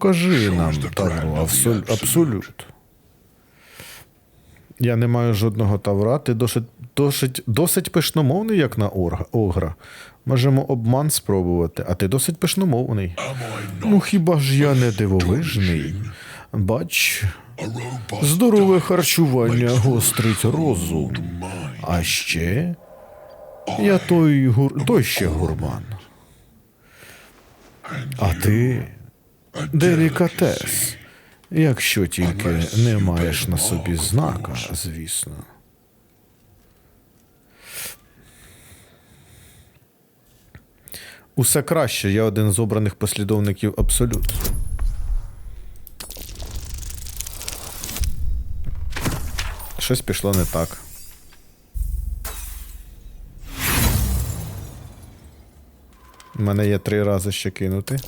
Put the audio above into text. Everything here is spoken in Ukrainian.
Покажи нам Тавру, абсолют. абсолют. Я не маю жодного тавра. Ти досить, досить, досить пишномовний, як на огра. Можемо обман спробувати, а ти досить пишномовний. Ну хіба ж я не дивовижний? Бач, здорове харчування гострить розум. А ще я той, гур... той ще гурман. А ти делікатес. Якщо тільки не маєш на собі знака, звісно. Усе краще, я один з обраних послідовників Абсолют. Щось пішло не так. У мене є три рази ще кинути.